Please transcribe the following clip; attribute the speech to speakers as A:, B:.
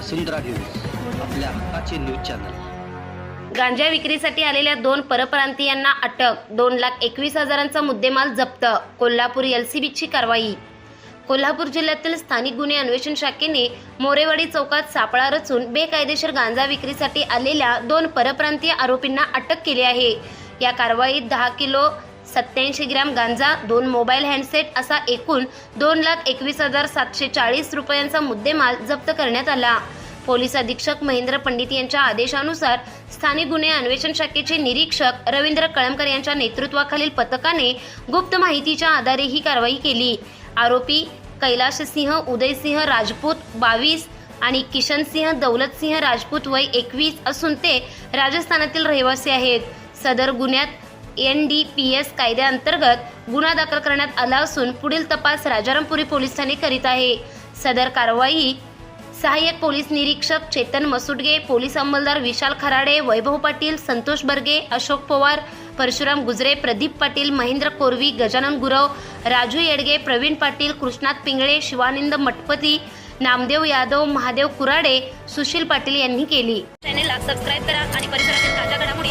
A: वसुंधरा news आपल्या हक्काचे news channel.
B: गांजा विक्रीसाठी आलेल्या दोन परप्रांतीयांना अटक दोन लाख एकवीस हजारांचा मुद्देमाल जप्त कोल्हापूर एलसीबीची कारवाई. कोल्हापूर जिल्ह्यातील स्थानिक गुन्हे अन्वेषण शाखेने मोरेवाडी चौकात सापळा रचून बेकायदेशीर गांजा विक्रीसाठी आलेल्या दोन परप्रांतीय आरोपींना अटक केली आहे. या कारवाईत दहा किलो सत्याऐंशी ग्रॅम गांजा दोन मोबाईल हँडसेट असा एकूण दोन लाख एकवीस हजार सातशे चाळीस रुपयांचा मुद्देमाल जप्त करण्यात आला. पोलीस अधीक्षक महेंद्र पंडित यांच्या आदेशानुसार स्थानिक गुन्हे अन्वेषण शाखेचे निरीक्षक रवींद्र कळमकर यांच्या नेतृत्वाखालील पथकाने गुप्त माहितीच्या आधारे ही कारवाई केली. आरोपी कैलाशसिंह उदयसिंह राजपूत बावीस आणि किशन सिंह दौलतसिंह राजपूत वय एकवीस असून ते राजस्थानातील रहिवासी आहेत. सदर गुन्ह्यात एन डी पी एस कायद्याअंतर्गत गुन्हा दाखल करण्यात आला असून पुढील तपास राजारामपुरी पोलीस ठाणे करीत आहे. सदर कारवाई सहाय्यक पोलीस निरीक्षक चेतन मसुडगे पोलीस अंमलदार विशाल खराडे वैभव पाटील संतोष बर्गे अशोक पवार परशुराम गुजरे प्रदीप पाटील महेंद्र कोरवी गजानन गुरव राजू येडगे प्रवीण पाटील कृष्णात पिंगळे शिवानंद मठपती नामदेव यादव महादेव कुराडे सुशील पाटील यांनी केली.
C: चॅनेलला सबस्क्राईब करा आणि परिसरातील ताज्या घडामोडी